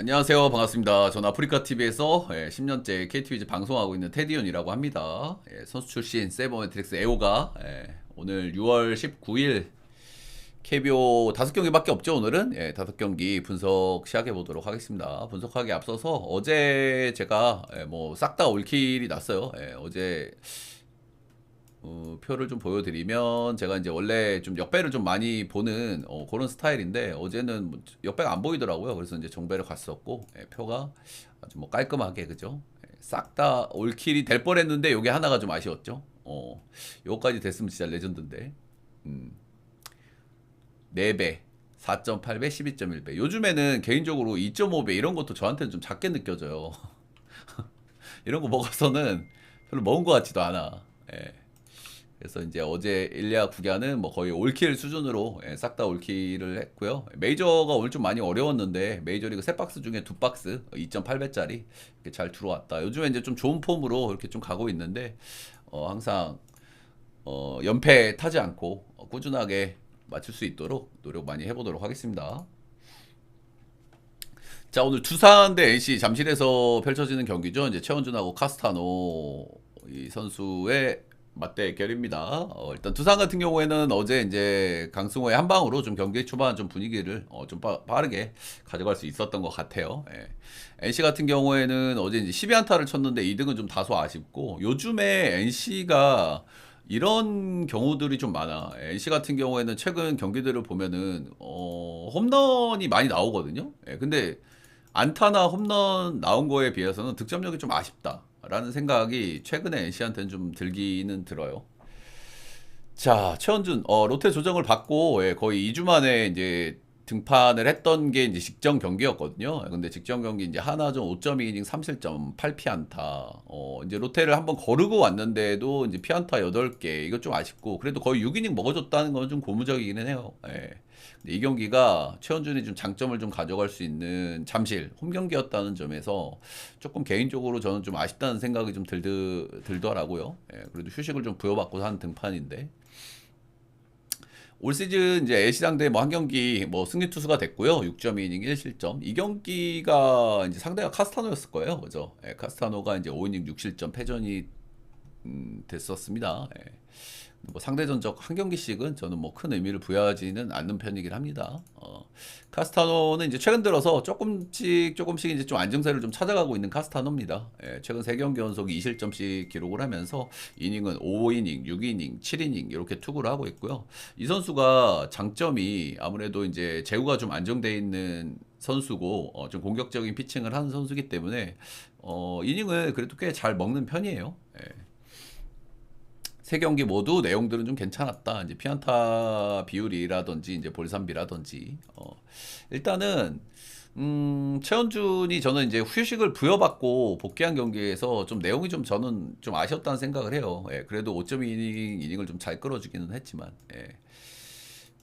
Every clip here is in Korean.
안녕하세요. 반갑습니다. 저는 아프리카 TV에서 10년째 KTV즈 방송하고 있는 테디온이라고 합니다. 예, 선수 출신 세버매트릭스 에오가 예, 오늘 6월 19일 KBO 다섯 경기밖에 없죠. 오늘은 예, 다섯 경기 분석 시작해 보도록 하겠습니다. 분석하기 앞서서 어제 제가 예, 뭐싹 다 올킬이 났어요. 예, 어제 어, 표를 좀 보여드리면 제가 이제 원래 좀 역배를 좀 많이 보는 어, 그런 스타일인데 어제는 뭐 역배가 안 보이더라고요. 그래서 이제 정배를 갔었고 예, 표가 아주 뭐 깔끔하게 그죠? 싹다 올킬이 될 뻔했는데 요게 하나가 좀 아쉬웠죠. 어, 요까지 됐으면 진짜 레전드인데. 음. 4배. 4.8배, 12.1배. 요즘에는 개인적으로 2.5배 이런 것도 저한테는 좀 작게 느껴져요. 이런 거 먹어서는 별로 먹은 것 같지도 않아. 예. 그래서 이제 어제 일리아 국야는 뭐 거의 올킬 수준으로 예, 싹다 올킬을 했고요. 메이저가 오늘 좀 많이 어려웠는데 메이저리그 세 박스 중에 두 박스 2.8배짜리 이렇게 잘 들어왔다. 요즘에 이제 좀 좋은 폼으로 이렇게 좀 가고 있는데 어, 항상 어, 연패 타지 않고 어, 꾸준하게 맞출 수 있도록 노력 많이 해보도록 하겠습니다. 자 오늘 두산 대 NC 잠실에서 펼쳐지는 경기죠. 이제 최원준하고 카스타노 이 선수의 맞대결입니다. 어, 일단 두산 같은 경우에는 어제 이제 강승호의 한 방으로 좀 경기 초반 좀 분위기를 어, 좀 빠, 빠르게 가져갈 수 있었던 것 같아요. 예. NC 같은 경우에는 어제 이제 12안타를 쳤는데 2등은 좀 다소 아쉽고 요즘에 NC가 이런 경우들이 좀 많아. NC 같은 경우에는 최근 경기들을 보면은 어, 홈런이 많이 나오거든요. 예, 근데 안타나 홈런 나온 거에 비해서는 득점력이 좀 아쉽다 라는 생각이 최근에 NC한테는 좀 들기는 들어요. 자, 최원준 어, 롯데 조정을 받고 예, 거의 2주 만에 이제 등판을 했던 게 이제 직전 경기였거든요. 근데 직전 경기 이제 하나전 5.2이닝 3실점 8피안타. 어, 이제 롯데를 한번 거르고 왔는데도 이제 피안타 8개. 이거 좀 아쉽고 그래도 거의 6이닝 먹어줬다는 건 좀 고무적이기는 해요. 예. 이 경기가 최원준이 좀 장점을 좀 가져갈 수 있는 잠실 홈 경기였다는 점에서 조금 개인적으로 저는 좀 아쉽다는 생각이 좀 들드, 들더라고요. 예. 그래도 휴식을 좀 부여받고 한 등판인데. 올 시즌 이제 LC랑 대뭐 한 경기 뭐 승리 투수가 됐고요. 6.2이닝 1실점. 이 경기가 이제 상대가 카스타노였을 거예요. 그죠? 예, 카스타노가 이제 5이닝 6실점 패전이 음, 됐었습니다. 예. 뭐 상대 전적 한 경기씩은 저는 뭐 큰 의미를 부여하지는 않는 편이긴 합니다. 어, 카스타노는 이제 최근 들어서 조금씩 조금씩 이제 좀 안정세를 좀 찾아가고 있는 카스타노입니다. 예, 최근 3경기 연속 2실점씩 기록을 하면서 이닝은 5이닝, 6이닝, 7이닝 이렇게 투구를 하고 있고요. 이 선수가 장점이 아무래도 이제 제구가 좀 안정돼 있는 선수고 어, 좀 공격적인 피칭을 하는 선수기 때문에 어, 이닝을 그래도 꽤 잘 먹는 편이에요. 예. 세 경기 모두 내용들은 좀 괜찮았다. 이제 피안타 비율이라든지 이제 볼삼비라든지 어, 일단은 음, 최원준이 저는 이제 휴식을 부여받고 복귀한 경기에서 좀 내용이 좀 저는 좀 아쉬웠다는 생각을 해요. 예, 그래도 5.2이닝 이닝을 좀 잘 끌어주기는 했지만 예.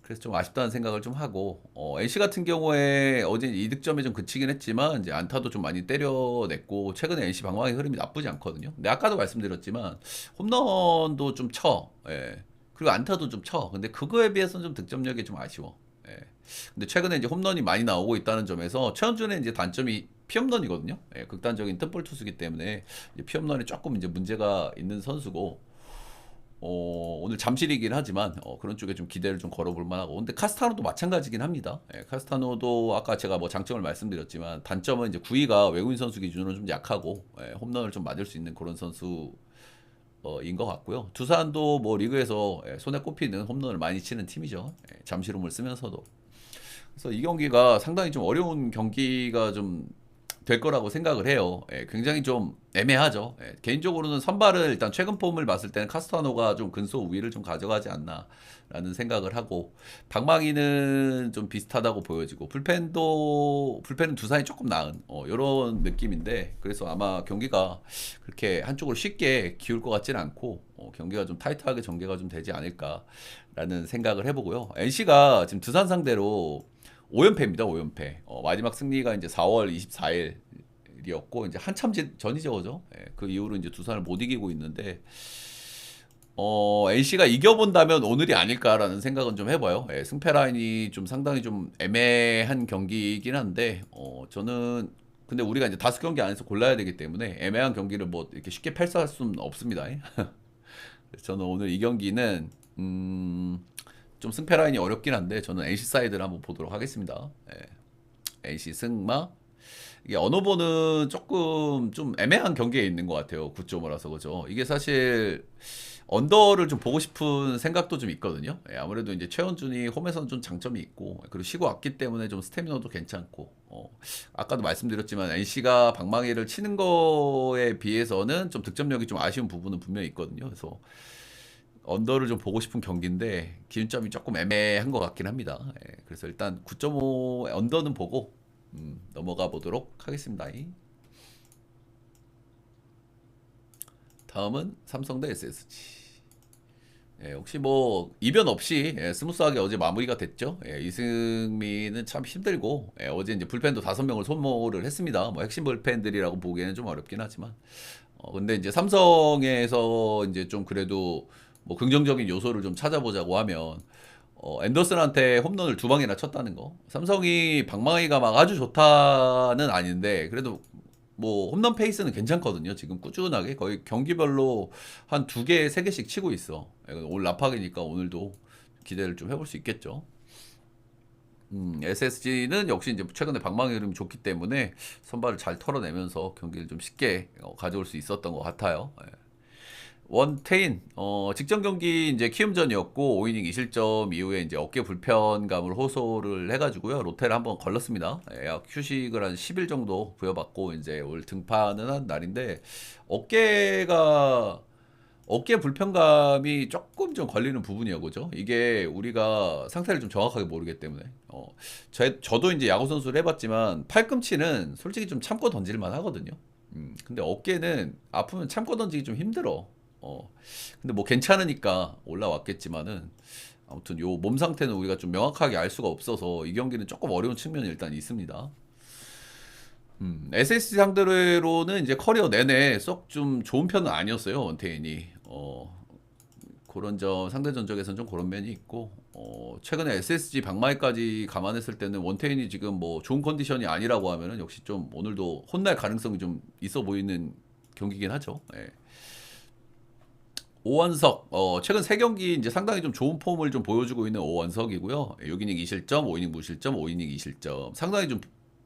그래서 좀 아쉽다는 생각을 좀 하고 어, NC 같은 경우에 어제 이득점에 좀 그치긴 했지만 이제 안타도 좀 많이 때려냈고 최근에 NC 방망이 흐름이 나쁘지 않거든요. 근데 아까도 말씀드렸지만 홈런도 좀 쳐. 예. 그리고 안타도 좀 쳐. 근데 그거에 비해서는 좀 득점력이 좀 아쉬워. 예. 근데 최근에 이제 홈런이 많이 나오고 있다는 점에서 최원준의 이제 단점이 피홈런이거든요. 예, 극단적인 뜬볼 투수기 때문에 피홈런이 조금 이제 문제가 있는 선수고 어, 오늘 잠실이긴 하지만 어, 그런 쪽에 좀 기대를 좀 걸어볼 만하고 근데 카스타노도 마찬가지긴 합니다. 예, 카스타노도 아까 제가 뭐 장점을 말씀드렸지만 단점은 이제 구위가 외국인 선수 기준으로 좀 약하고 예, 홈런을 좀 맞을 수 있는 그런 선수 어, 인것 같고요. 두산도 뭐 리그에서 예, 손에 꼽히는 홈런을 많이 치는 팀이죠. 예, 잠실홈을 쓰면서도 그래서 이 경기가 상당히 좀 어려운 경기가 좀 될 거라고 생각을 해요. 예, 굉장히 좀 애매하죠. 예, 개인적으로는 선발을 일단 최근 폼을 봤을 때는 카스타노가 좀 근소 우위를 좀 가져가지 않나라는 생각을 하고 방망이는 좀 비슷하다고 보여지고 불펜도 불펜은 두산이 조금 나은 어, 이런 느낌인데 그래서 아마 경기가 그렇게 한쪽으로 쉽게 기울 것 같지는 않고 어, 경기가 좀 타이트하게 전개가 좀 되지 않을까라는 생각을 해보고요. NC가 지금 두산 상대로 5연패입니다. 5연패. 어, 마지막 승리가 이제 4월 24일이었고 이제 한참 전이죠, 그죠? 예, 그 이후로 이제 두산을 못 이기고 있는데 어, NC가 이겨본다면 오늘이 아닐까라는 생각은 좀 해봐요. 예, 승패 라인이 좀 상당히 좀 애매한 경기이긴 한데, 어, 저는 근데 우리가 이제 다섯 경기 안에서 골라야 되기 때문에 애매한 경기를 뭐 이렇게 쉽게 패스할 수는 없습니다. 저는 오늘 이 경기는 음, 좀 승패 라인이 어렵긴 한데 저는 NC 사이드를 한번 보도록 하겠습니다. 예. NC 승마. 이게 언어보는 조금 좀 애매한 경기에 있는 것 같아요. 9.5라서 그죠. 이게 사실 언더를 좀 보고 싶은 생각도 좀 있거든요. 예, 아무래도 이제 최원준이 홈에서는 좀 장점이 있고 그리고 쉬고 왔기 때문에 좀 스태미너도 괜찮고 어, 아까도 말씀드렸지만 NC가 방망이를 치는 거에 비해서는 좀 득점력이 좀 아쉬운 부분은 분명히 있거든요. 그래서 언더를 좀 보고 싶은 경기인데 기준점이 조금 애매한 것 같긴 합니다. 예, 그래서 일단 9.5 언더는 보고 음, 넘어가 보도록 하겠습니다. 다음은 삼성 대 SSG. 예, 혹시 뭐 이변 없이 예, 스무스하게 어제 마무리가 됐죠. 예, 이승민은 참 힘들고 예, 어제 이제 불펜도 다섯 명을 소모를 했습니다. 뭐 핵심 불펜들이라고 보기에는 좀 어렵긴 하지만 어, 근데 이제 삼성에서 이제 좀 그래도 뭐 긍정적인 요소를 좀 찾아보자고 하면 어, 앤더슨한테 홈런을 두 방이나 쳤다는 거. 삼성이 방망이가 막 아주 좋다는 아닌데 그래도 뭐 홈런 페이스는 괜찮거든요. 지금 꾸준하게 거의 경기별로 한 두 개, 세 개씩 치고 있어. 예, 올 라팍이니까 오늘도 기대를 좀 해볼 수 있겠죠. 음, SSG는 역시 이제 최근에 방망이 흐름이 좋기 때문에 선발을 잘 털어내면서 경기를 좀 쉽게 어, 가져올 수 있었던 것 같아요. 예. 원태인 어, 직전 경기 이제 키움전이었고 5이닝 2실점 이후에 이제 어깨 불편감을 호소를 해가지고요 롯데를 한번 걸렀습니다. 예, 약 휴식을 한 10일 정도 부여받고 이제 올 등판은 한 날인데 어깨가 어깨 불편감이 조금 좀 걸리는 부분이요, 그죠? 이게 우리가 상태를 좀 정확하게 모르기 때문에. 어, 저, 저도 이제 야구 선수를 해봤지만 팔꿈치는 솔직히 좀 참고 던질만 하거든요. 음, 근데 어깨는 아프면 참고 던지기 좀 힘들어. 어, 근데 뭐 괜찮으니까 올라왔겠지만은 아무튼 요 몸 상태는 우리가 좀 명확하게 알 수가 없어서 이 경기는 조금 어려운 측면이 일단 있습니다. 음, SSG 상대로는 이제 커리어 내내 썩 좀 좋은 편은 아니었어요, 원태인이. 어, 그런 점 상대 전적에서는 좀 그런 면이 있고 어, 최근에 SSG 방망이까지 감안했을 때는 원태인이 지금 뭐 좋은 컨디션이 아니라고 하면은 역시 좀 오늘도 혼날 가능성이 좀 있어 보이는 경기긴 하죠. 예. 오원석, 어, 최근 세 경기 이제 상당히 좀 좋은 폼을 좀 보여주고 있는 오원석이고요. 6이닝 2실점, 5이닝 무실점, 5이닝 2실점. 상당히 좀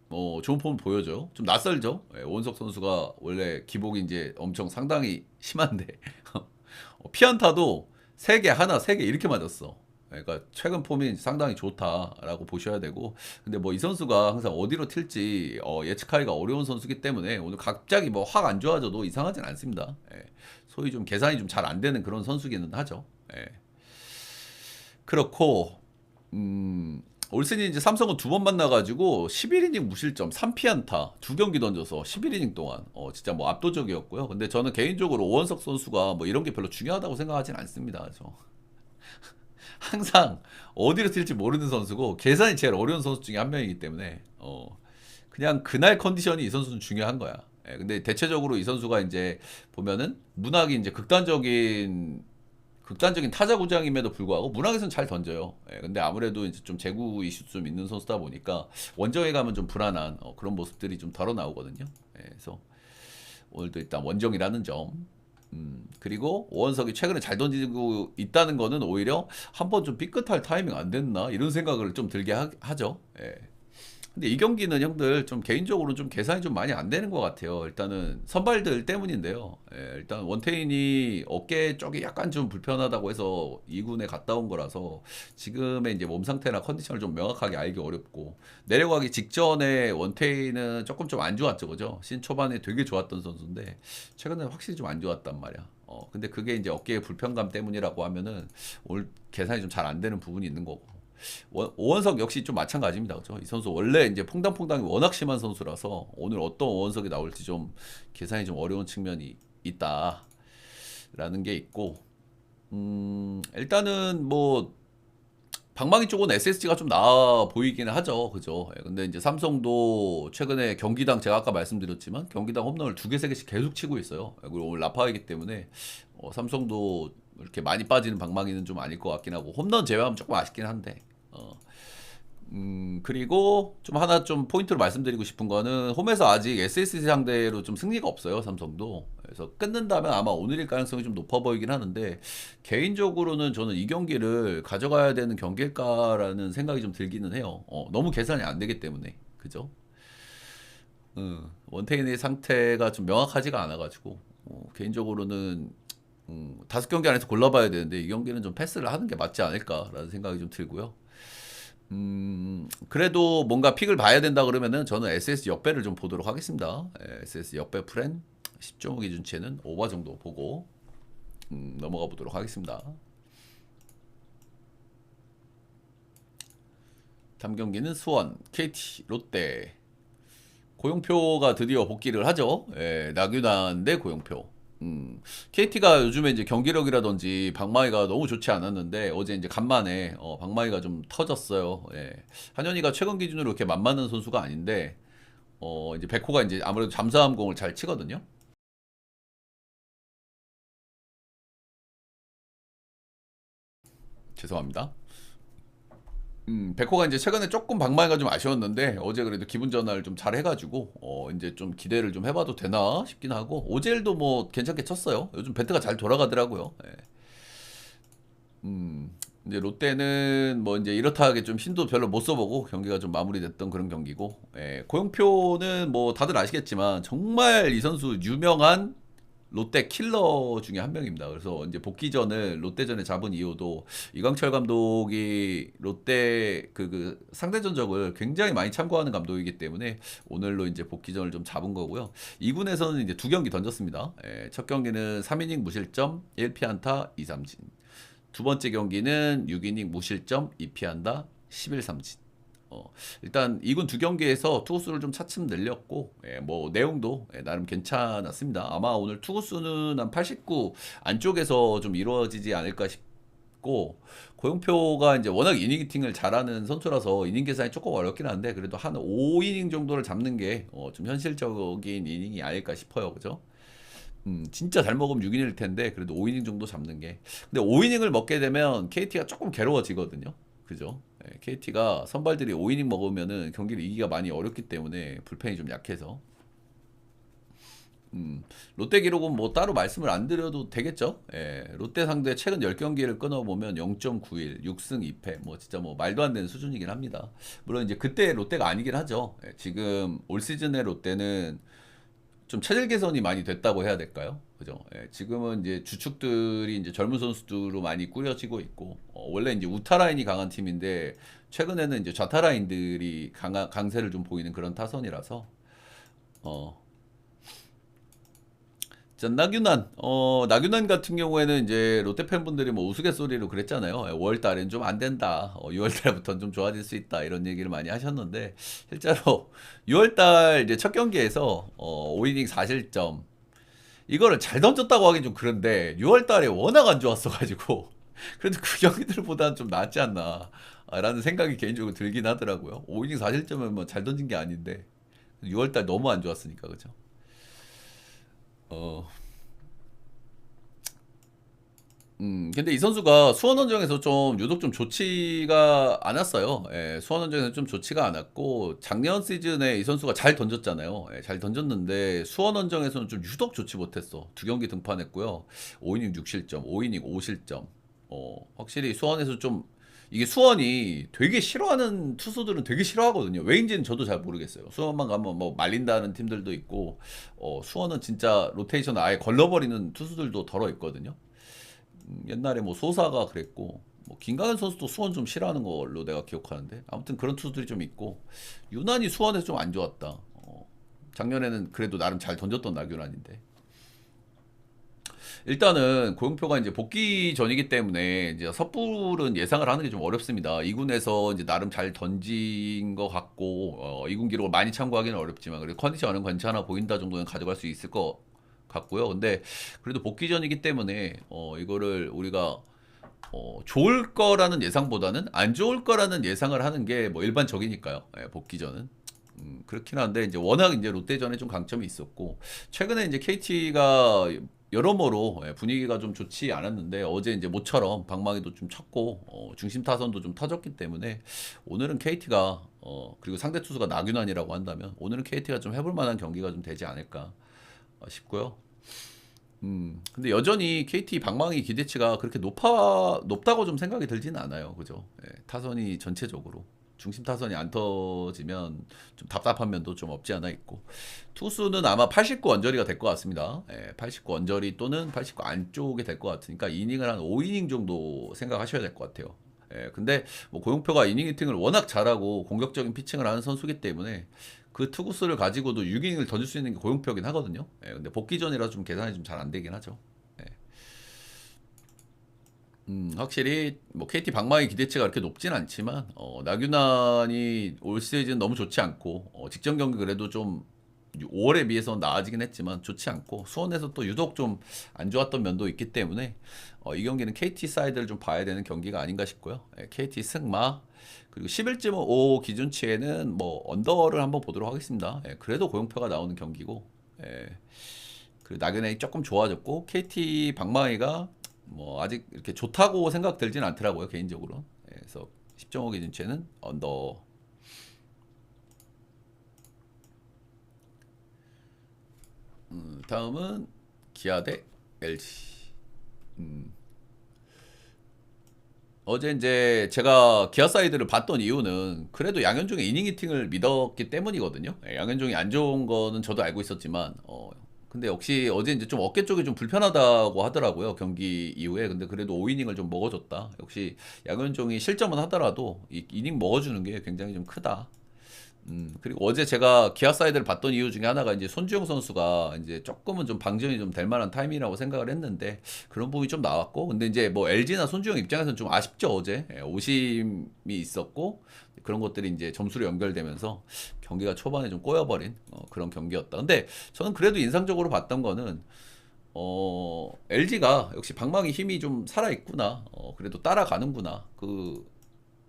어, 좋은 폼을 보여줘요. 좀 낯설죠. 예, 오원석 선수가 원래 기복이 이제 엄청 상당히 심한데 어, 피안타도 3개, 하나, 3개 이렇게 맞았어. 그러니까 최근 폼이 상당히 좋다라고 보셔야 되고 근데 뭐 이 선수가 항상 어디로 튈지 어, 예측하기가 어려운 선수기 때문에 오늘 갑자기 뭐 확 안 좋아져도 이상하진 않습니다. 예. 소위 좀 계산이 좀 잘 안 되는 그런 선수기는 하죠. 예. 그렇고 음, 올 시즌 이제 삼성은 두 번 만나가지고 11이닝 무실점 3피안타 두 경기 던져서 11이닝 동안 어, 진짜 뭐 압도적이었고요. 근데 저는 개인적으로 오원석 선수가 뭐 이런 게 별로 중요하다고 생각하진 않습니다. 그래서 항상 어디로 튈지 모르는 선수고 계산이 제일 어려운 선수 중에 한 명이기 때문에 어 그냥 그날 컨디션이 이 선수는 중요한 거야. 예, 근데 대체적으로 이 선수가 이제 보면은 문학이 이제 극단적인 극단적인 타자 구장임에도 불구하고 문학에서는 잘 던져요. 예, 근데 아무래도 이제 좀 재구 이슈 좀 있는 선수다 보니까 원정에 가면 좀 불안한 어, 그런 모습들이 좀 덜어 나오거든요. 예, 그래서 오늘도 일단 원정이라는 점. 음, 그리고 오원석이 최근에 잘 던지고 있다는 거는 오히려 한 번 좀 삐끗할 타이밍 안 됐나 이런 생각을 좀 들게 하, 죠 예. 근데 이 경기는 형들 좀 개인적으로 좀 계산이 좀 많이 안 되는 것 같아요. 일단은 선발들 때문인데요. 예, 일단 원태인이 어깨 쪽이 약간 좀 불편하다고 해서 2군에 갔다 온 거라서 지금의 이제 몸 상태나 컨디션을 좀 명확하게 알기 어렵고 내려가기 직전에 원태인은 조금 좀 안 좋았죠, 그죠? 신 초반에 되게 좋았던 선수인데 최근에 확실히 좀 안 좋았단 말이야. 어, 근데 그게 이제 어깨의 불편감 때문이라고 하면은 올 계산이 좀 잘 안 되는 부분이 있는 거고. 원- 오원석 역시 좀 마찬가지입니다. 그죠? 이 선수 원래 이제 퐁당퐁당이 워낙 심한 선수라서 오늘 어떤 오원석이 나올지 좀 계산이 좀 어려운 측면이 있다라는 게 있고 음, 일단은 뭐 방망이 쪽은 SSG가 좀 나아 보이기는 하죠. 그죠? 예, 근데 이제 삼성도 최근에 경기당 제가 아까 말씀드렸지만 경기당 홈런을 두 개, 세 개씩 계속 치고 있어요. 예, 그리고 오늘 라파이기 때문에 어, 삼성도 이렇게 많이 빠지는 방망이는 좀 아닐 것 같긴 하고 홈런 제외하면 조금 아쉽긴 한데 어. 음 그리고 좀 하나 좀 포인트로 말씀드리고 싶은 거는 홈에서 아직 SSC 상대로 좀 승리가 없어요 삼성도 그래서 끊는다면 아마 오늘일 가능성이 좀 높아 보이긴 하는데 개인적으로는 저는 이 경기를 가져가야 되는 경기일까라는 생각이 좀 들기는 해요 어, 너무 계산이 안 되기 때문에 그죠 음, 원태인의 상태가 좀 명확하지가 않아 가지고 어, 개인적으로는 음, 다섯 경기 안에서 골라봐야 되는데 이 경기는 좀 패스를 하는 게 맞지 않을까라는 생각이 좀 들고요. 음, 그래도 뭔가 픽을 봐야 된다 그러면은 저는 SS 역배를 좀 보도록 하겠습니다. 예, SS 역배 프렌 10종 기준치에는 오버 정도 보고 음, 넘어가 보도록 하겠습니다. 다음 경기는 수원, KT, 롯데. 고용표가 드디어 복귀를 하죠. 예, 나균환 대 고용표. 음, KT가 요즘에 이제 경기력이라든지 방망이가 너무 좋지 않았는데 어제 이제 간만에 어, 방망이가 좀 터졌어요. 예. 한현희가 최근 기준으로 이렇게 만만한 선수가 아닌데 어, 이제 백호가 이제 아무래도 잠수함 공을 잘 치거든요. 죄송합니다. 음, 백호가 이제 최근에 조금 방망이가 좀 아쉬웠는데 어제 그래도 기분 전환을 좀 잘 해가지고 어 이제 좀 기대를 좀 해봐도 되나 싶긴 하고 오젤도 뭐 괜찮게 쳤어요. 요즘 배트가 잘 돌아가더라고요. 예. 음, 이제 롯데는 뭐 이제 이렇다 하게 좀 힘도 별로 못 써보고 경기가 좀 마무리됐던 그런 경기고 예, 고영표는 뭐 다들 아시겠지만 정말 이 선수 유명한 롯데 킬러 중에 한 명입니다. 그래서 이제 복귀전을 롯데전에 잡은 이유도 이광철 감독이 롯데 그, 그 상대 전적을 굉장히 많이 참고하는 감독이기 때문에 오늘로 이제 복귀전을 좀 잡은 거고요. 2군에서는 이제 두 경기 던졌습니다. 예, 첫 경기는 3이닝 무실점 1피안타 2삼진. 두 번째 경기는 6이닝 무실점 2피안타 11삼진. 어, 일단 이군 두 경기에서 투구수를 좀 차츰 늘렸고 예, 뭐 내용도 예, 나름 괜찮았습니다. 아마 오늘 투구수는 한 89 안쪽에서 좀 이루어지지 않을까 싶고 고용표가 이제 워낙 이닝 히팅을 잘하는 선수라서 이닝 계산이 조금 어렵긴 한데 그래도 한 5이닝 정도를 잡는 게 어, 좀 현실적인 이닝이 아닐까 싶어요. 그죠? 음, 진짜 잘 먹으면 6이닝일 텐데 그래도 5이닝 정도 잡는 게 근데 5이닝을 먹게 되면 KT가 조금 괴로워지거든요. 그죠? 네, KT가 선발들이 5이닝 먹으면은 경기를 이기가 많이 어렵기 때문에 불펜이 좀 약해서 음, 롯데 기록은 뭐 따로 말씀을 안 드려도 되겠죠? 예, 롯데 상대 최근 10경기를 끊어보면 0.91, 6승 2패, 뭐 진짜 뭐 말도 안 되는 수준이긴 합니다. 물론 이제 그때 롯데가 아니긴 하죠. 예, 지금 올 시즌의 롯데는 좀 체질 개선이 많이 됐다고 해야 될까요? 그죠? 예, 지금은 이제 주축들이 이제 젊은 선수들로 많이 꾸려지고 있고 어, 원래 이제 우타 라인이 강한 팀인데 최근에는 이제 좌타 라인들이 강한 강세를 좀 보이는 그런 타선이라서 어. 자, 나균난, 어, 나균난 같은 경우에는 이제 롯데 팬분들이 뭐 우스갯소리로 그랬잖아요. 5월 달엔 좀 안 된다. 어, 6월 달부터는 좀 좋아질 수 있다. 이런 얘기를 많이 하셨는데, 실제로 6월 달 이제 첫 경기에서, 어, 5이닝 4실점. 이거를 잘 던졌다고 하긴 좀 그런데, 6월 달에 워낙 안 좋았어 가지고, 그래도 그 경기들보다는 좀 낫지 않나. 라는 생각이 개인적으로 들긴 하더라고요. 5이닝 4실점은 뭐 잘 던진 게 아닌데, 6월 달 너무 안 좋았으니까, 그죠? 어. 음, 근데 이 선수가 수원원정에서 좀 유독 좀 좋지가 않았어요. 예, 수원원정에서 좀 좋지가 않았고 작년 시즌에 이 선수가 잘 던졌잖아요. 예, 잘 던졌는데 수원원정에서는 좀 유독 좋지 못했어. 두 경기 등판했고요. 5이닝 6실점, 5이닝 5실점. 어, 확실히 수원에서 좀 이게 수원이 되게 싫어하는 투수들은 되게 싫어하거든요. 왜인지는 저도 잘 모르겠어요. 수원만 가면 뭐 말린다는 팀들도 있고, 어, 수원은 진짜 로테이션 아예 걸러버리는 투수들도 덜어 있거든요. 음, 옛날에 뭐 소사가 그랬고, 뭐 김강현 선수도 수원 좀 싫어하는 걸로 내가 기억하는데, 아무튼 그런 투수들이 좀 있고, 유난히 수원에서 좀 안 좋았다. 어, 작년에는 그래도 나름 잘 던졌던 나균환인데. 일단은 고용표가 이제 복귀 전이기 때문에 이제 섣불은 예상을 하는 게 좀 어렵습니다. 2군에서 이제 나름 잘 던진 것 같고 어, 2군 기록을 많이 참고하기는 어렵지만 그래도 컨디션은 괜찮아 보인다 정도는 가져갈 수 있을 것 같고요. 근데 그래도 복귀 전이기 때문에 어, 이거를 우리가 어, 좋을 거라는 예상보다는 안 좋을 거라는 예상을 하는 게 뭐 일반적이니까요. 예, 복귀 전은. 음, 그렇긴 한데 이제 워낙 이제 롯데전에 좀 강점이 있었고 최근에 이제 KT가 여러모로 예, 분위기가 좀 좋지 않았는데 어제 이제 모처럼 방망이도 좀 쳤고 어, 중심 타선도 좀 터졌기 때문에 오늘은 KT가 어, 그리고 상대 투수가 나균환이라고 한다면 오늘은 KT가 좀 해볼 만한 경기가 좀 되지 않을까 어, 싶고요. 음, 근데 여전히 KT 방망이 기대치가 그렇게 높아 높다고 좀 생각이 들지는 않아요. 그죠? 예, 타선이 전체적으로 중심 타선이 안 터지면 좀 답답한 면도 좀 없지 않아 있고 투수는 아마 89 언저리가 될 것 같습니다. 예, 89 언저리 또는 89 안쪽에 될것 같으니까 이닝을 한 5이닝 정도 생각하셔야 될 것 같아요. 예, 근데 뭐 고용표가 이닝 히팅을 워낙 잘하고 공격적인 피칭을 하는 선수기 때문에 그 투구수를 가지고도 6이닝을 던질 수 있는 게 고용표긴 하거든요. 예, 근데 복귀 전이라 좀 계산이 좀 잘 안 되긴 하죠. 예. 음, 확실히 뭐 KT 방망이 기대치가 그렇게 높진 않지만 어, 나균환이 올 시즌 너무 좋지 않고 어, 직전 경기 그래도 좀 5월에 비해서 나아지긴 했지만 좋지 않고 수원에서 또 유독 좀 안 좋았던 면도 있기 때문에 어, 이 경기는 KT 사이드를 좀 봐야 되는 경기가 아닌가 싶고요. 예, KT 승마 그리고 11.5 기준치에는 뭐 언더를 한번 보도록 하겠습니다. 예, 그래도 고용표가 나오는 경기고 예, 그리고 나균이 조금 좋아졌고 KT 방망이가 뭐 아직 이렇게 좋다고 생각 들진 않더라고요 개인적으로. 예, 그래서 10.5 기준치에는 언더. 음, 다음은 기아 대 LG. 음. 어제 이제 제가 기아 사이드를 봤던 이유는 그래도 양현종의 이닝 히팅을 믿었기 때문이거든요. 예, 양현종이 안 좋은 거는 저도 알고 있었지만 어 근데 역시 어제 이제 좀 어깨 쪽이 좀 불편하다고 하더라고요. 경기 이후에. 근데 그래도 5이닝을 좀 먹어줬다. 역시 양현종이 실점은 하더라도 이 이닝 먹어주는 게 굉장히 좀 크다. 음, 그리고 어제 제가 기아 사이드를 봤던 이유 중에 하나가 이제 손주영 선수가 이제 조금은 좀 방전이 좀 될 만한 타이밍이라고 생각을 했는데 그런 부분이 좀 나왔고 근데 이제 뭐 LG나 손주영 입장에서는 좀 아쉽죠 어제 예, 오심이 있었고 그런 것들이 이제 점수로 연결되면서 경기가 초반에 좀 꼬여버린 어, 그런 경기였다. 근데 저는 그래도 인상적으로 봤던 거는 어, LG가 역시 방망이 힘이 좀 살아있구나. 어, 그래도 따라가는구나. 그,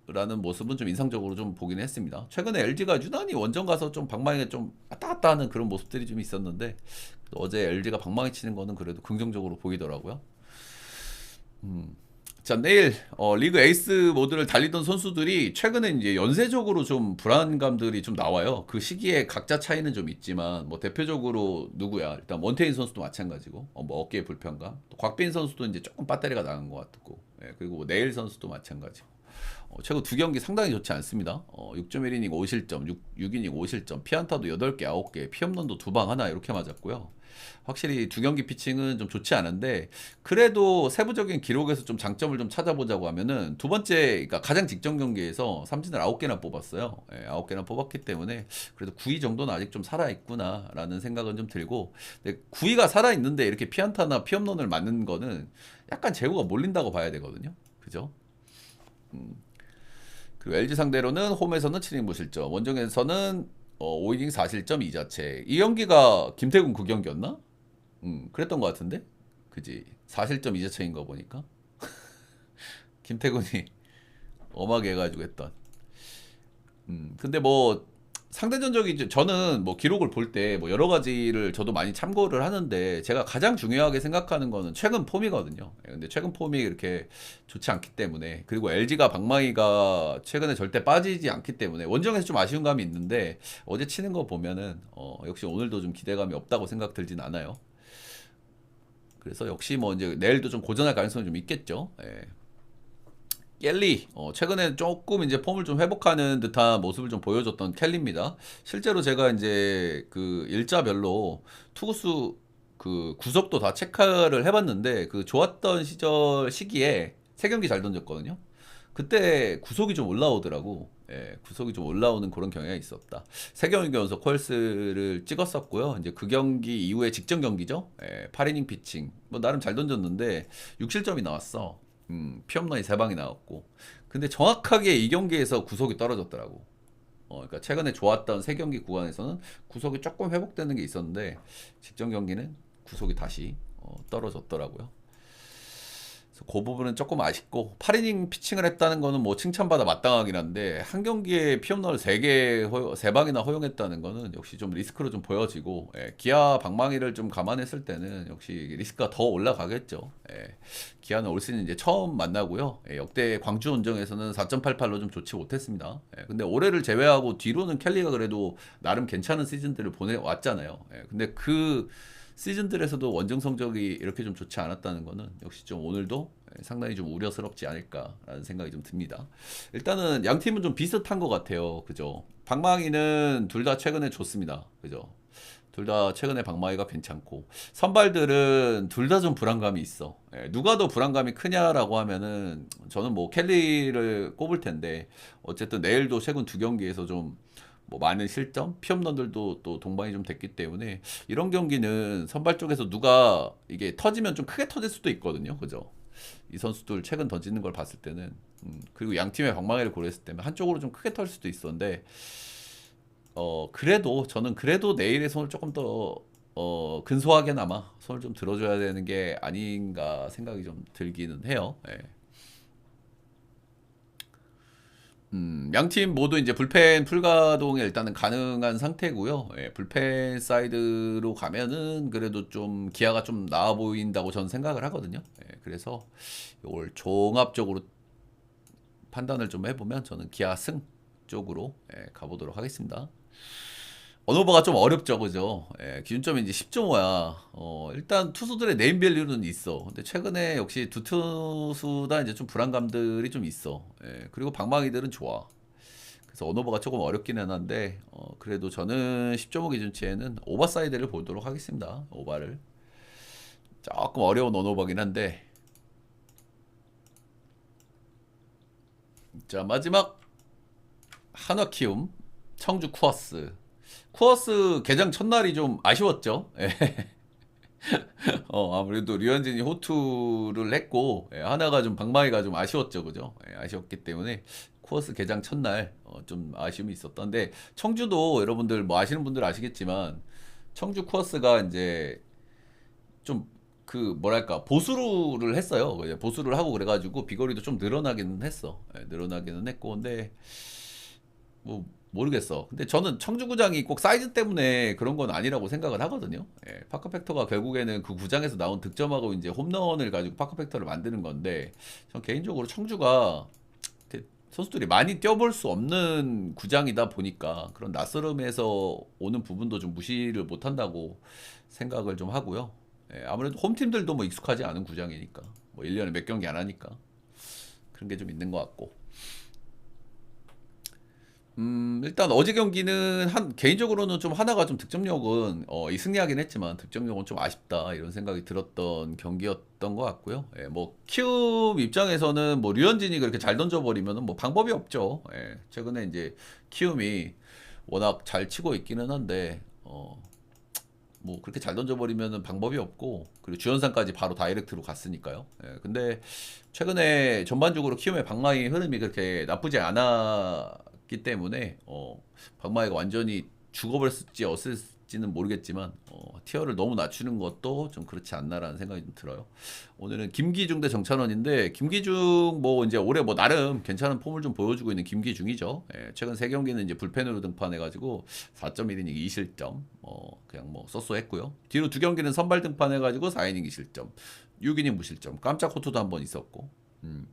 라는 모습은 좀 인상적으로 좀 보긴 했습니다. 최근에 LG가 유난히 원정 가서 좀 방망이에 좀 왔다 갔다 하는 그런 모습들이 좀 있었는데, 어제 LG가 방망이 치는 거는 그래도 긍정적으로 보이더라고요. 음. 자, 내일 어, 리그 에이스 모드를 달리던 선수들이 최근에 이제 연쇄적으로 좀 불안감들이 좀 나와요. 그 시기에 각자 차이는 좀 있지만 뭐 대표적으로 누구야? 일단 원태인 선수도 마찬가지고 어, 뭐 어깨의 불편감. 또 곽빈 선수도 이제 조금 배터리가 나간 것 같고, 예, 그리고 뭐 내일 선수도 마찬가지고. 어, 최근 두 경기 상당히 좋지 않습니다. 어, 6.1이닝 5실점, 6, 6이닝 5실점, 피안타도 8개, 9개, 피홈런도 두 방 하나 이렇게 맞았고요. 확실히 두 경기 피칭은 좀 좋지 않은데 그래도 세부적인 기록에서 좀 장점을 좀 찾아보자고 하면은 두 번째 그러니까 가장 직전 경기에서 삼진을 9개나 뽑았어요. 예, 9개나 뽑았기 때문에 그래도 9위 정도는 아직 좀 살아 있구나라는 생각은 좀 들고 근데 9위가 살아 있는데 이렇게 피안타나 피홈런을 맞는 거는 약간 재고가 몰린다고 봐야 되거든요. 그죠? 음. 그리고 LG 상대로는 홈에서는 7이닝 무실점, 원정에서는 어, 5이닝 4실점 2자체. 이 경기가 김태군 그 경기였나? 음, 그랬던 것 같은데? 그지? 4실점 2자체인 거 보니까. 김태군이 엄하게 해가지고 했던. 음, 근데 뭐 상대 전적이 이제 저는 뭐 기록을 볼 때 뭐 여러 가지를 저도 많이 참고를 하는데 제가 가장 중요하게 생각하는 거는 최근 폼이거든요. 예, 근데 최근 폼이 이렇게 좋지 않기 때문에 그리고 LG가 방망이가 최근에 절대 빠지지 않기 때문에 원정에서 좀 아쉬운 감이 있는데 어제 치는 거 보면은 어 역시 오늘도 좀 기대감이 없다고 생각 들진 않아요. 그래서 역시 뭐 이제 내일도 좀 고전할 가능성이 좀 있겠죠. 예. 켈리 어, 최근에 조금 이제 폼을 좀 회복하는 듯한 모습을 좀 보여줬던 켈리입니다. 실제로 제가 이제 그 일자별로 투구수 그 구속도 다 체크를 해봤는데 그 좋았던 시절 시기에 세 경기 잘 던졌거든요. 그때 구속이 좀 올라오더라고. 예, 구속이 좀 올라오는 그런 경향이 있었다. 세 경기 연속 콜스를 찍었었고요. 이제 그 경기 이후에 직전 경기죠. 예, 8이닝 피칭. 뭐 나름 잘 던졌는데 6실점이 나왔어. 음, 피홈런이 세 방이 나왔고. 근데 정확하게 이 경기에서 구속이 떨어졌더라고. 어, 그러니까 최근에 좋았던 세 경기 구간에서는 구속이 조금 회복되는 게 있었는데 직전 경기는 구속이 다시 어, 떨어졌더라고요. 그 부분은 조금 아쉽고 8이닝 피칭을 했다는 거는 뭐 칭찬받아 마땅하긴 한데 한 경기에 피홈런을 3개 허용, 3방이나 허용했다는 거는 역시 좀 리스크로 좀 보여지고 예, 기아 방망이를 좀 감안했을 때는 역시 리스크가 더 올라가겠죠. 예, 기아는 올 시즌 이제 처음 만나고요. 예, 역대 광주 원정에서는 4.88로 좀 좋지 못했습니다. 예, 근데 올해를 제외하고 뒤로는 켈리가 그래도 나름 괜찮은 시즌들을 보내왔잖아요. 예, 근데 그 시즌들에서도 원정 성적이 이렇게 좀 좋지 않았다는 거는 역시 좀 오늘도 상당히 좀 우려스럽지 않을까라는 생각이 좀 듭니다. 일단은 양 팀은 좀 비슷한 것 같아요. 그죠? 방망이는 둘 다 최근에 좋습니다. 그죠? 둘 다 최근에 방망이가 괜찮고 선발들은 둘 다 좀 불안감이 있어. 예, 누가 더 불안감이 크냐라고 하면은 저는 뭐 켈리를 꼽을 텐데 어쨌든 내일도 최근 두 경기에서 좀 뭐 많은 실점, 피홈런들도 또 동반이 좀 됐기 때문에 이런 경기는 선발 쪽에서 누가 이게 터지면 좀 크게 터질 수도 있거든요. 그죠? 이 선수들 최근 던지는 걸 봤을 때는 음, 그리고 양 팀의 방망이를 고려했을 때는 한쪽으로 좀 크게 터질 수도 있었는데 어 그래도 저는 그래도 내일의 손을 조금 더 어, 근소하게나마 손을 좀 들어줘야 되는 게 아닌가 생각이 좀 들기는 해요. 예. 음, 양팀 모두 이제 불펜 풀가동이 일단은 가능한 상태고요. 예, 불펜 사이드로 가면은 그래도 좀 기아가 좀 나아 보인다고 저는 생각을 하거든요. 예, 그래서 이걸 종합적으로 판단을 좀 해보면 저는 기아 승 쪽으로 예, 가보도록 하겠습니다. 언어버가 좀 어렵죠, 그죠? 예, 기준점이 이제 10.5야. 어, 일단 투수들의 네임 밸류는 있어. 근데 최근에 역시 두 투수 다 이제 좀 불안감들이 좀 있어. 예, 그리고 방망이들은 좋아. 그래서 언어버가 조금 어렵기는 한데, 어, 그래도 저는 10.5 기준치에는 오버사이드를 보도록 하겠습니다. 오바를. 조금 어려운 언어버긴 한데. 자, 마지막 한화 키움, 청주 쿠어스. 쿠어스 개장 첫날이 좀 아쉬웠죠. 예. 어, 아무래도 류현진이 호투를 했고, 예, 하나가 좀 방망이가 좀 아쉬웠죠. 그죠? 예, 아쉬웠기 때문에 쿠어스 개장 첫날 어, 좀 아쉬움이 있었던데, 청주도 여러분들 뭐 아시는 분들 아시겠지만, 청주 쿠어스가 이제 좀 그 뭐랄까 보수를 했어요. 보수를 하고 그래가지고 비거리도 좀 늘어나기는 했어. 예, 늘어나기는 했고, 근데 뭐 모르겠어. 근데 저는 청주구장이 꼭 사이즈 때문에 그런 건 아니라고 생각을 하거든요. 예, 파크팩터가 결국에는 그 구장에서 나온 득점하고 이제 홈런을 가지고 파크팩터를 만드는 건데, 전 개인적으로 청주가 선수들이 많이 뛰어볼 수 없는 구장이다 보니까 그런 낯설음에서 오는 부분도 좀 무시를 못한다고 생각을 좀 하고요. 예, 아무래도 홈팀들도 뭐 익숙하지 않은 구장이니까, 뭐 1년에 몇 경기 안 하니까 그런 게 좀 있는 것 같고. 음, 일단 어제 경기는 한 개인적으로는 좀 하나가 좀 득점력은 어, 이 승리하긴 했지만 득점력은 좀 아쉽다 이런 생각이 들었던 경기였던 것 같고요. 예, 뭐 키움 입장에서는 뭐 류현진이 그렇게 잘 던져버리면은 뭐 방법이 없죠. 예, 최근에 이제 키움이 워낙 잘 치고 있기는 한데 어, 뭐 그렇게 잘 던져버리면은 방법이 없고 그리고 주연상까지 바로 다이렉트로 갔으니까요. 예, 근데 최근에 전반적으로 키움의 방망이 흐름이 그렇게 나쁘지 않 았기 때문에 어, 방망이가 완전히 죽어버렸을지 어땠을지는 모르겠지만 어, 티어를 너무 낮추는 것도 좀 그렇지 않나라는 생각이 좀 들어요. 오늘은 김기중 대 정찬원인데 김기중 뭐 이제 올해 뭐 나름 괜찮은 폼을 좀 보여주고 있는 김기중이죠. 예, 최근 세 경기는 이제 불펜으로 등판해가지고 4.1이닝 2실점 어, 그냥 뭐 쏘쏘했고요. 뒤로 두 경기는 선발 등판해가지고 4이닝 2실점, 6이닝 무실점, 깜짝 호투도 한 번 있었고. 음.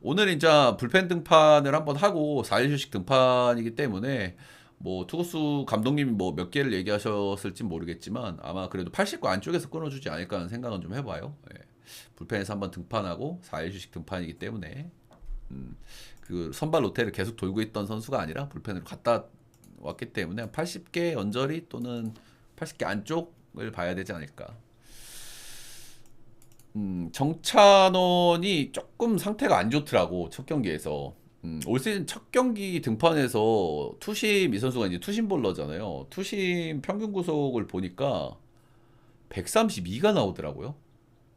오늘 이제 불펜 등판을 한번 하고 4일 휴식 등판이기 때문에 뭐 투구수 감독님이 뭐 몇 개를 얘기하셨을지 모르겠지만 아마 그래도 80구 안쪽에서 끊어주지 않을까 하는 생각은 좀 해봐요. 예. 불펜에서 한번 등판하고 4일 휴식 등판이기 때문에 음, 그 선발 로테를 계속 돌고 있던 선수가 아니라 불펜으로 갔다 왔기 때문에 80개 언저리 또는 80개 안쪽을 봐야 되지 않을까. 음, 정찬원이 조금 상태가 안 좋더라고 첫 경기에서. 음, 올 시즌 첫 경기 등판에서 투심 이 선수가 이제 투심 볼러잖아요. 투심 평균 구속을 보니까 132가 나오더라고요.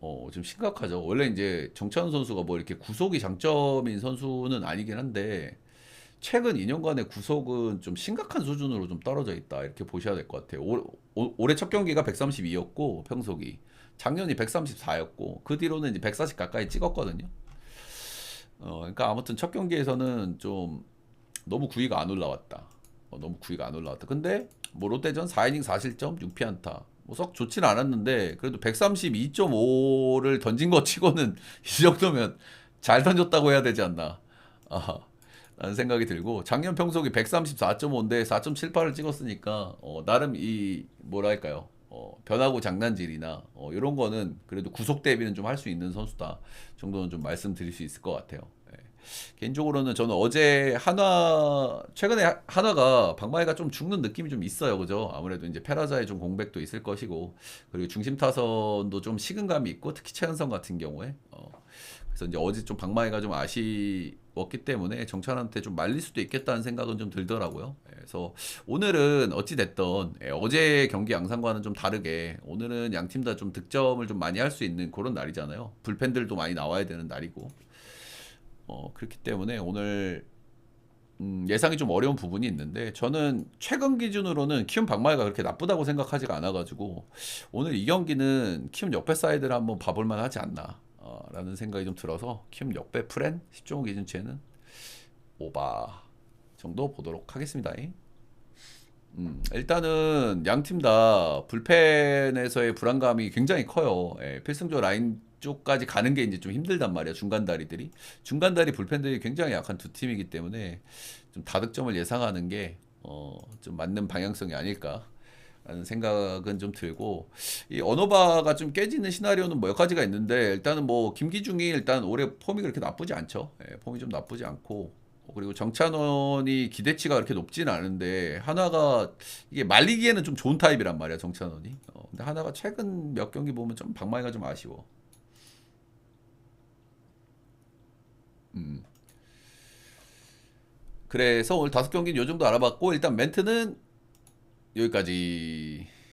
어, 좀 심각하죠. 원래 이제 정찬원 선수가 뭐 이렇게 구속이 장점인 선수는 아니긴 한데 최근 2년간의 구속은 좀 심각한 수준으로 좀 떨어져 있다 이렇게 보셔야 될 것 같아요. 올, 올- 올해 첫 경기가 132였고 평속이 작년이 134였고 그 뒤로는 이제 140 가까이 찍었거든요. 어, 그러니까 아무튼 첫 경기에서는 좀 너무 구위가 안 올라왔다. 어, 너무 구위가 안 올라왔다. 근데 뭐 롯데전 4이닝 4실점 6피안타 뭐 썩 좋진 않았는데 그래도 132.5를 던진 것 치고는 이 정도면 잘 던졌다고 해야 되지 않나. 아, 라는 생각이 들고 작년 평속이 134.5인데 4.78을 찍었으니까 어, 나름 이 뭐랄까요 어, 변하고 장난질이나 어, 이런 거는 그래도 구속 대비는 좀 할 수 있는 선수다 정도는 좀 말씀드릴 수 있을 것 같아요. 예. 개인적으로는 저는 어제 한화 최근에 하- 한화가 박마이가 좀 죽는 느낌이 좀 있어요, 그죠? 아무래도 이제 페라자의 좀 공백도 있을 것이고 그리고 중심 타선도 좀 식은감이 있고 특히 최은성 같은 경우에 어, 그래서 이제 어제 좀 박마이가 좀 아쉬웠기 때문에 정찬한테 좀 말릴 수도 있겠다는 생각은 좀 들더라고요. 예, 그래서 오늘은 어찌 됐던 예, 어제 경기 양상과는 좀 다르게 오늘은 양 팀 다 좀 득점을 좀 많이 할 수 있는 그런 날이잖아요. 불펜들도 많이 나와야 되는 날이고. 어, 그렇기 때문에 오늘 음, 예상이 좀 어려운 부분이 있는데 저는 최근 기준으로는 키움 박마이가 그렇게 나쁘다고 생각하지가 않아가지고 오늘 이 경기는 키움 역배 사이드를 한번 봐볼 만하지 않나 어, 라는 생각이 좀 들어서 키움 역배 프렌 10종호 기준치에는 오바 정도 보도록 하겠습니다. 음, 일단은 양 팀 다 불펜에서의 불안감이 굉장히 커요. 예, 필승조 라인 쪽까지 가는 게 이제 좀 힘들단 말이야. 중간 다리들이. 중간 다리 불펜들이 굉장히 약한 두 팀이기 때문에 좀 다득점을 예상하는 게 어, 좀 맞는 방향성이 아닐까. 라는 생각은 좀 들고 이 언어바가 좀 깨지는 시나리오는 몇 가지가 있는데 일단은 뭐 김기중이 일단 올해 폼이 그렇게 나쁘지 않죠. 예, 폼이 좀 나쁘지 않고 어, 그리고 정찬원이 기대치가 그렇게 높지는 않은데 하나가 이게 말리기에는 좀 좋은 타입이란 말이야 정찬원이. 어, 근데 하나가 최근 몇 경기 보면 좀 방망이가 좀 아쉬워. 음. 그래서 오늘 다섯 경기는 요 정도 알아봤고 일단 멘트는 여기까지.